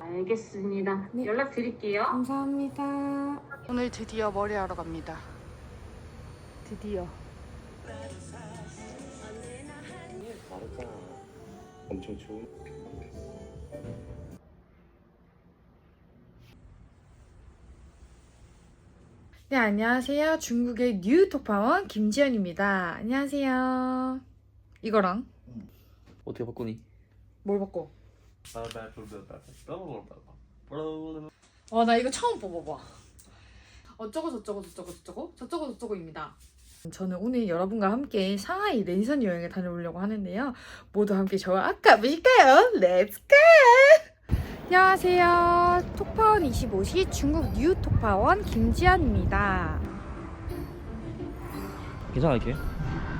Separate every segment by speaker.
Speaker 1: 알겠습니다.
Speaker 2: 네.
Speaker 1: 연락 드릴게요.
Speaker 2: 감사합니다. 오늘 드디어 머리하러 갑니다. 드디어.
Speaker 3: 엄청 좋은.
Speaker 2: 네, 안녕하세요. 중국의 뉴 톡파원 김지연입니다. 안녕하세요. 이거랑
Speaker 3: 어떻게 바꾸니?
Speaker 2: 뭘 바꿔? 와, 나 이거 처음 뽑아봐. 어쩌고 저쩌고 저쩌고 저쩌고 저쩌고 저쩌고입니다. 저는 오늘 여러분과 함께 상하이 랜선 여행을 다녀오려고 하는데요. 모두 함께 저와 아까 보실까요? 렛츠 고! 안녕하세요. 톡파원 25시 중국 뉴 톡파원 김지연입니다.
Speaker 3: 괜찮아 이렇게?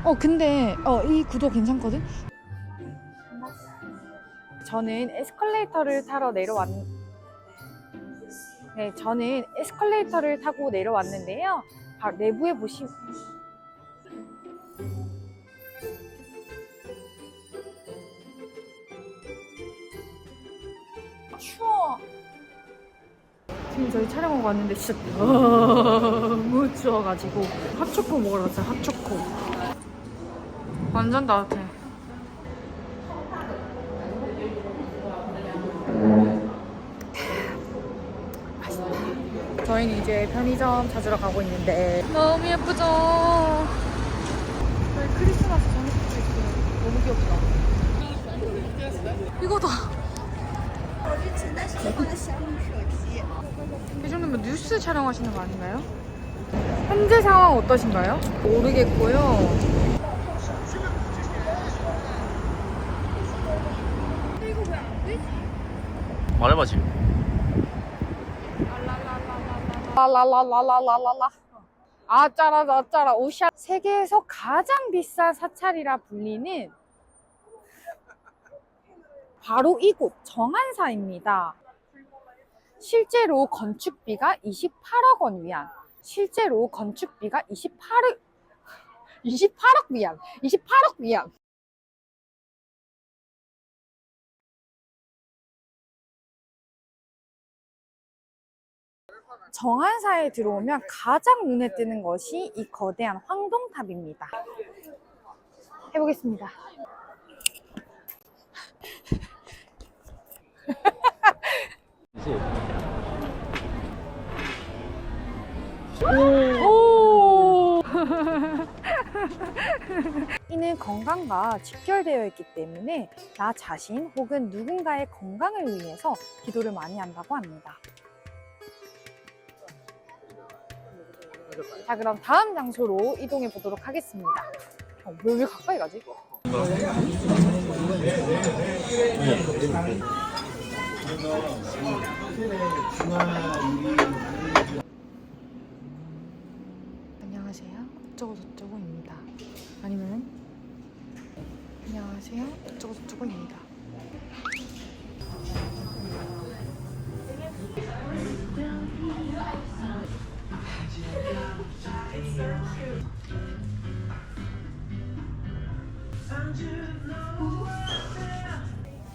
Speaker 2: 어 근데 어 이 구도 괜찮거든? 저는 에스컬레이터를 타러 내려왔 네, 저는 에스컬레이터를 타고 내려왔는데요. 바로 내부에 보시 추워. 지금 저희 촬영하고 왔는데 진짜 너무 추워가지고 핫초코 먹으러 갔어요. 핫초코. 완전 따뜻해. 저희는 이제 편의점 찾으러 가고 있는데 너무 예쁘죠? 저희 크리스마스 장식도 있어요. 너무 귀엽다. 이거다. 이 정도면 뉴스 촬영하시는 거 아닌가요? 현재 상황 어떠신가요? 모르겠고요.
Speaker 3: 말해봐 지금.
Speaker 2: 라라라라라라라라. 아짜라 아짜라 오샤. 세계에서 가장 비싼 사찰이라 불리는 바로 이곳 정한사입니다. 실제로 건축비가 28억 원 위안. 실제로 건축비가 28억 28억 위안. 28억 위안. 정한사에 들어오면 가장 눈에 띄는 것이 이 거대한 황동탑입니다. 해보겠습니다. 오! 이는 건강과 직결되어 있기 때문에 나 자신 혹은 누군가의 건강을 위해서 기도를 많이 한다고 합니다. 자, 그럼 다음 장소로 이동해 보도록 하겠습니다. 어, 왜, 왜 가까이 가지? 안녕하세요. 어쩌고 저쩌고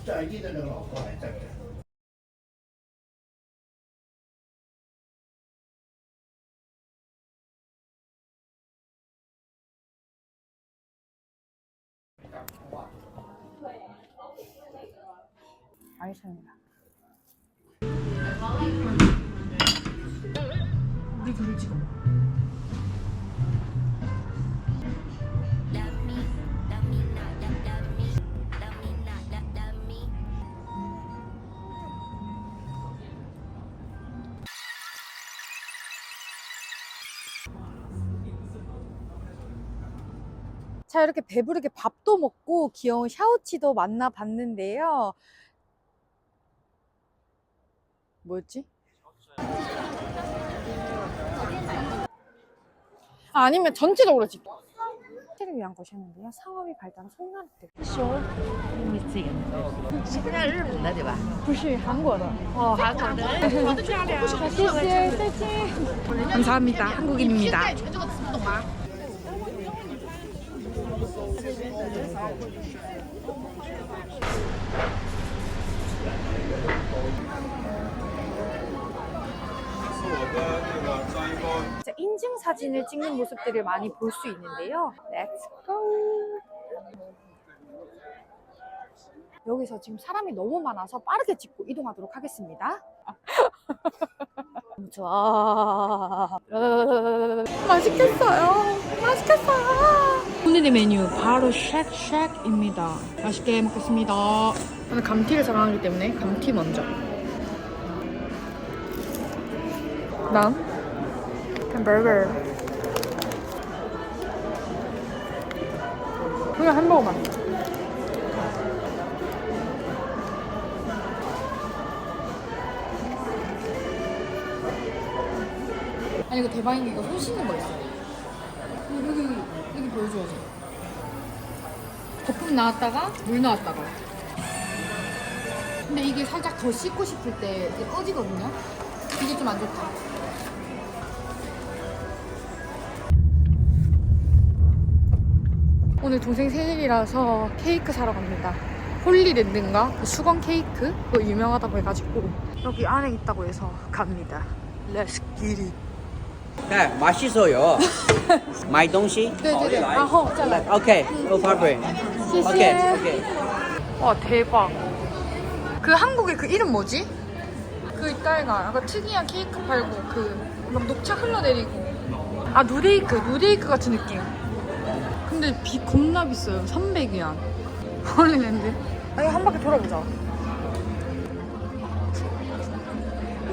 Speaker 2: 在役的那个？ 자, 이렇게 배부르게 밥도 먹고 귀여운 샤오치도 만나봤는데요. 뭐였지? 아, 아니면 전체적으로 찍. 를 위한 것이었는데요. 상업이 발달한 송나라 때.
Speaker 4: 是不是日本的对吧？
Speaker 2: 不是韩国的. 어,
Speaker 4: 韩国的，好的漂亮。
Speaker 2: 谢谢, 再见. 감사합니다. 한국인입니다.
Speaker 1: 인증 사진을 찍는 모습들을 많이 볼 수 있는데요. Let's go. 여기서 지금 사람이 너무 많아서 빠르게 찍고 이동하도록 하겠습니다. 좋아.
Speaker 2: 맛있겠어요. 맛있겠어요. 오늘의 메뉴 바로 쉑쉑입니다. 맛있게 먹겠습니다. 저는 감튀를 사랑하기 때문에 감튀 먼저. 다음 햄버거. 그냥 햄버거만. 아니 이거 대박인 게 이거 손 씻는 거 있어. 여기 보여줘야지. 거품 나왔다가 물 나왔다가. 근데 이게 살짝 더 씻고 싶을 때 이게 꺼지거든요. 이게 좀 안 좋다. 오늘 동생 생일이라서 케이크 사러 갑니다. 홀리랜드인가? 그 수건 케이크? 그거 유명하다고 해가지고 여기 안에 있다고 해서 갑니다. Let's get it.
Speaker 5: 哎，马西手有，买东西。
Speaker 2: 对对对，然后再来。
Speaker 5: OK，no problem。
Speaker 2: 谢谢。
Speaker 5: OK OK。
Speaker 2: 와 대박. 그 한국의 그 이름 뭐지? 그 이따가 약간 특이한 케이크 팔고 그막 녹차 흘러내리고 아 누데이크 누데이크 같은 느낌. 근데 비 겁나 비싸요. 300위안. 홀리랜드. 아니 한 바퀴 돌아보자.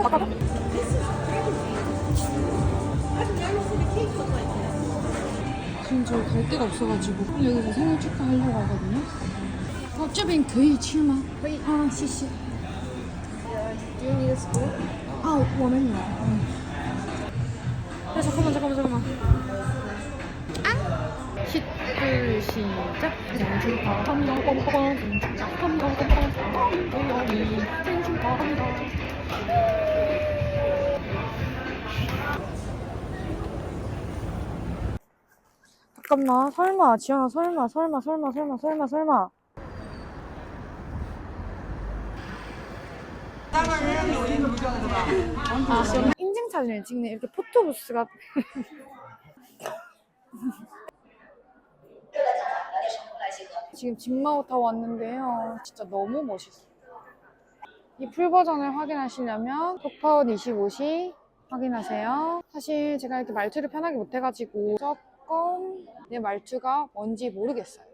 Speaker 2: 아까 지금 저 갈 데가 없어가지고 여기서 생일 축하하려고 하거든요. 어쩌면 거의 7만. 거의 아, 시시. 아, 원했나? 응. 야, 잠깐만, 잠깐만, 잠깐만. 아! 시들 시작. 생축하합니다. 뻥뻥. 생축하합니다. 잠깐만 설마 지연아 설마 설마 설마 설마 설마 설마 인증 사진을 찍는 이렇게 포토부스가 지금 진마오 타고 왔는데요. 진짜 너무 멋있어. 이풀 버전을 확인하시려면 톡파운 25시 확인하세요. 사실 제가 이렇게 말투를 편하게 못해가지고 조금 내 말투가 뭔지 모르겠어요.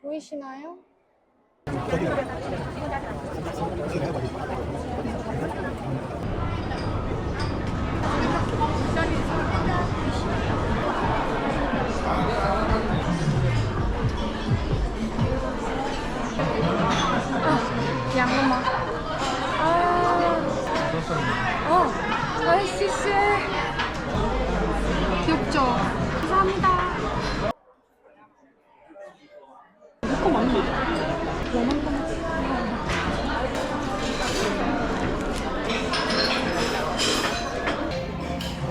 Speaker 2: 보이시나요?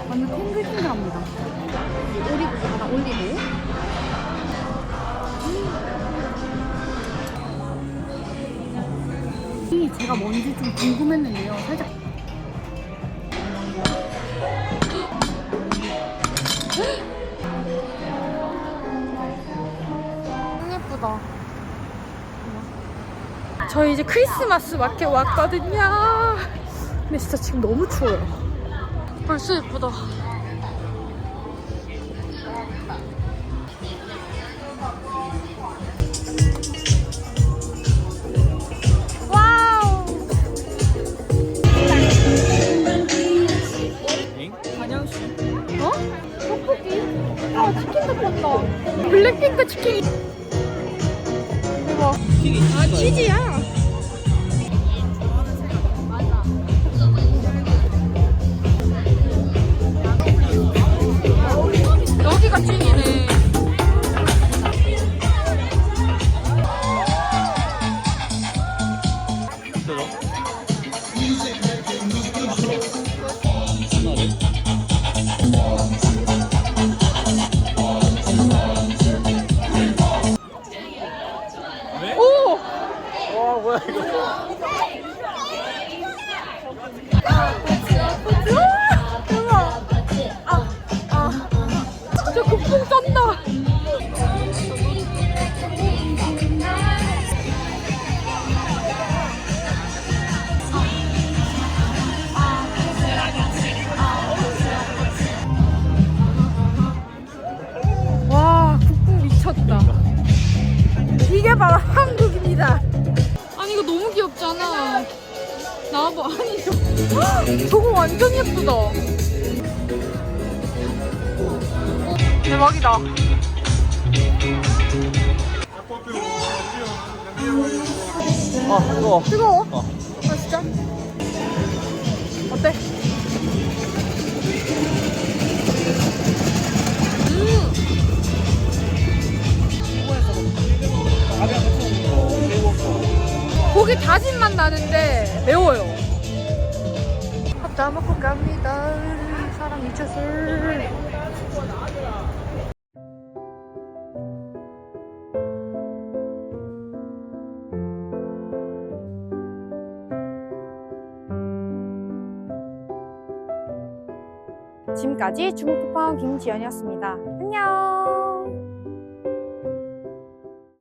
Speaker 2: 완전 탱글탱글합니다. 올리고 하나 올리고. 이 제가 뭔지 좀 궁금했는데요. 살짝 저희 이제 크리스마스 마켓 왔거든요. 근데 진짜 지금 너무 추워요. 벌써 예쁘다. 오! 와 뭐야 이거. 나와봐 아니 저거 완전 예쁘다 대박이다
Speaker 3: 아 뜨거워
Speaker 2: 뜨거워?
Speaker 3: 어.
Speaker 2: 아 진짜? 어때? 고기 다진 맛 나는데 매워요. 밥 다 먹고 갑니다. 사랑 미쳤어.
Speaker 1: 지금까지 중국 톡파원 김지연이었습니다.